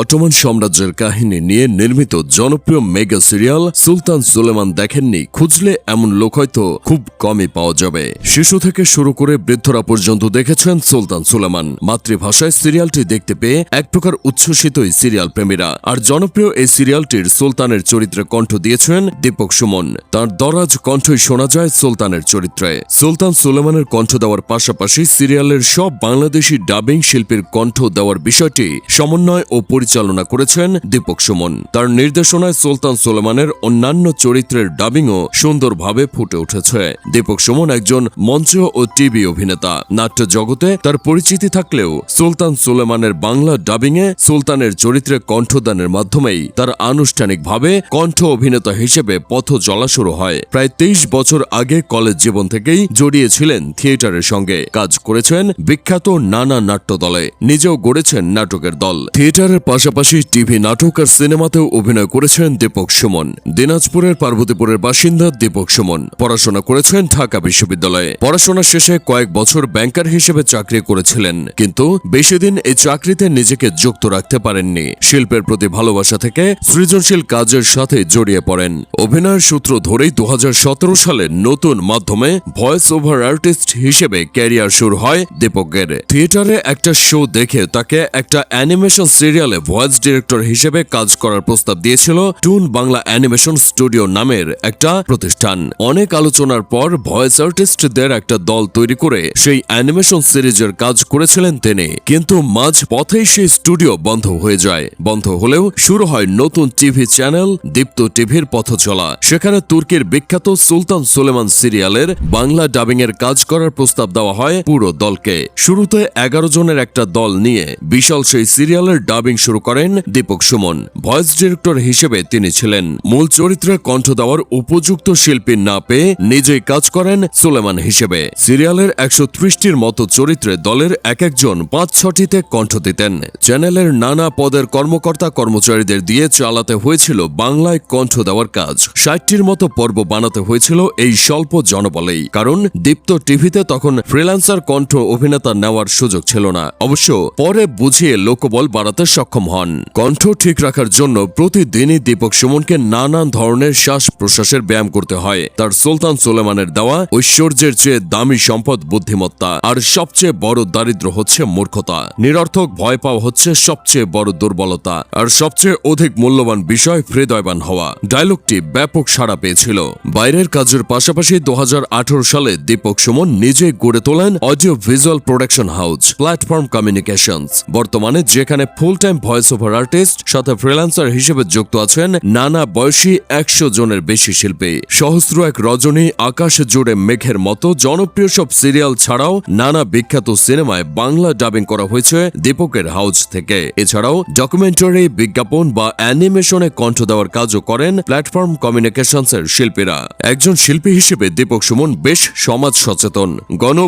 Ottoman সাম্রাজ্যের কাহিনী নিয়ে নির্মিত জনপ্রিয় মেগা সিরিয়াল সুলতান সুলেমান দেখেননি, খুঁজলে এমন লোক হয়তো খুব কমই পাওয়া যাবে। শিশু থেকে শুরু করে বৃদ্ধরা পর্যন্ত দেখেছেন সুলতান সুলেমান। মাতৃভাষায় সিরিয়ালটি দেখতে পেয়ে এক প্রকার উচ্ছ্বসিতই সিরিয়াল প্রেমীরা। আর জনপ্রিয় এই সিরিয়ালটির সুলতানের চরিত্রে কণ্ঠ দিয়েছেন দীপক সুমন। তার দরাজ কণ্ঠই শোনা যায় সুলতানের চরিত্রে। সুলতান সুলেমানের কণ্ঠ দেওয়ার পাশাপাশি সিরিয়ালের সব বাংলাদেশি ডাবিং শিল্পীর কণ্ঠ দেওয়ার বিষয়টি সমন্বয় ও পরিচালনা করেছেন দীপক সুমন। তার নির্দেশনায় সুলতান সুলেমানের অন্যান্য চরিত্রের ডাবিংও সুন্দরভাবে ফুটে উঠেছে। দীপক সুমন একজন মঞ্চ ও টিভি অভিনেতা। নাট্য জগতে তার পরিচিতি থাকলেও সুলতান সুলেমানের বাংলা ডাবিংয়ে সুলতানের চরিত্রে কণ্ঠদানের মাধ্যমেই তার আনুষ্ঠানিকভাবে কণ্ঠ অভিনেতা হিসেবে পথ চলা শুরু হয়। প্রায় তেইশ বছর আগে কলেজ জীবন থেকেই জড়িয়েছিলেন থিয়েটারের সঙ্গে। কাজ করেছেন বিখ্যাত নানা নাট্য দলে নিজেও গড়েছেন নাটকের দল। থিয়েটারের পাশাপাশি টিভি নাটক আর সিনেমাতেও অভিনয় করেছেন দীপক সুমন। দিনাজপুরের পার্বতীপুরের বাসিন্দা দীপক সুমন। পড়াশোনা করেছেন ঢাকা বিশ্ববিদ্যালয়ে। পড়াশোনা শেষে কয়েক বছর ব্যাংকার হিসেবে চাকরি করেছিলেন। কিন্তু বেশি দিন এই চাকরিতে নিজেকে যুক্ত রাখতে পারেননি। শিল্পের প্রতি ভালোবাসা থেকে সৃজনশীল কাজের সাথে জড়িয়ে পড়েন। অভিনয়ের সূত্র ধরেই দু হাজার সতেরো সালে নতুন মাধ্যমে ভয়েস ওভার আর্টিস্ট হিসেবে ক্যারিয়ার শুরু হয় দীপকের। থিয়েটারে একটা শো দেখে তাকে একটা অ্যানিমেশন সিরিয়ালে ভয়েস ডিরেক্টর হিসেবে কাজ করার প্রস্তাব দিয়েছিল টুন বাংলা অ্যানিমেশন স্টুডিও নামের একটা প্রতিষ্ঠান। অনেক আলোচনার পর ভয়েস আর্টিস্টদের একটা দল তৈরি করে সেই অ্যানিমেশন সিরিজের কাজ করেছিলেন তিনি। কিন্তু মাঝ পথেই সেই স্টুডিও বন্ধ হয়ে যায়। বন্ধ হলেও শুরু হয় নতুন টিভি চ্যানেল দীপ্ত টিভির পথ চলা। সেখানে তুর্কির বিখ্যাত সুলতান সুলেমান সিরিয়ালের বাংলা ডাবিং এর কাজ করার প্রস্তাব দেওয়া হয় পুরো দলকে। শুরুতে এগারো জনের একটা দল নিয়ে বিশাল সেই সিরিয়ালের ডাবিং শুরু করেন দীপক সুমন। ভয়েস ডিরেক্টর হিসেবে তিনি ছিলেন। মূল চরিত্রে কণ্ঠ দেওয়ার উপযুক্ত শিল্পী না পেয়ে নিজেই কাজ করেন সুলেমান হিসেবে। সিরিয়ালের একশো ত্রিশটির মতো চরিত্রে দলের এক একজন পাঁচ ছটিতে কণ্ঠ দিতেন। চ্যানেলের নানা পদের কর্মকর্তা কর্মচারীদের দিয়ে চালাতে হয়েছিল বাংলায় কণ্ঠ দেওয়ার কাজ। ষাটটির মতো পর্ব বানাতে হয়েছিল এই স্বল্প জনবলেই। কারণ দীপ্ত টিভিতে তখন ফ্রিল্যান্সার কণ্ঠ অভিনেতা নেওয়ার সুযোগ ছিল না। অবশ্য পরে বুঝিয়ে লোকবল বাড়াতে সক্ষম হন। কণ্ঠ ঠিক রাখার জন্য প্রতিদিনই দীপক সুমনকে নানান ধরনের শ্বাস প্রশ্বাসের ব্যায়াম করতে হয়। তার সুলতান সুলেমানের দেওয়া ঐশ্বর্যের চেয়ে দামি সম্পদ বুদ্ধিমত্তা। আর সবচেয়ে বড় দারিদ্র হচ্ছে মূর্খতা। নিরর্থক ভয় পাওয়া হচ্ছে সবচেয়ে বড় দুর্বলতা। আর সবচেয়ে অধিক মূল্যবান বিষয় হৃদয়বান হওয়া। ডায়লগটি ব্যাপক সাড়া পেয়েছিল। বাইরের কাজের পাশাপাশি দু হাজার আঠারো সালে দীপক সুমন নিজে গড়ে তোলেন audio visual production house platform communications বর্তমানে যেখানে full time voice over artist, সাথে ফ্রিল্যান্সার হিসেবে যুক্ত আছেন নানা বয়সী একশো জনের বেশি শিল্পী। সহস্র এক রজনী, আকাশ জুড়ে মেঘের মতো জনপ্রিয় সব সিরিয়াল ছাড়াও নানা বিখ্যাত সিনেমায় বাংলা ডাবিং করা হয়েছে দীপকের হাউস থেকে। এছাড়াও ডকুমেন্টারি বিজ্ঞাপন বা অ্যানিমেশনে কণ্ঠ দেওয়ার কাজও করেন প্ল্যাটফর্ম কমিউনিকেশনস এর শিল্পীরা। একজন শিল্পী হিসেবে দীপক সুমন বেশ সমাজ সচেতন। গণ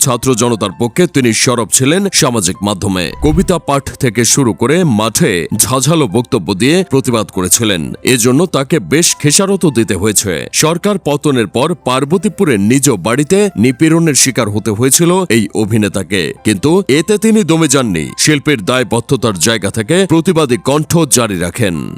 ছাত্র জনতার পক্ষে তিনি সরব ছিলেন সামাজিক মাধ্যমে। কবিতা পাঠ থেকে শুরু করে মাঠে ঝাঝালো বক্তব্য দিয়ে প্রতিবাদ করেছিলেন। এজন্য তাকে বেশ খেসারত দিতে হয়েছে। সরকার পতনের পর পার্বতীপুরের নিজ বাড়িতে নিপীড়নের শিকার হতে হয়েছিল এই অভিনেতাকে। কিন্তু এতে তিনি দমে যাননি। শিল্পের দায়বদ্ধতার জায়গা থেকে প্রতিবাদী কণ্ঠ জারি রাখেন।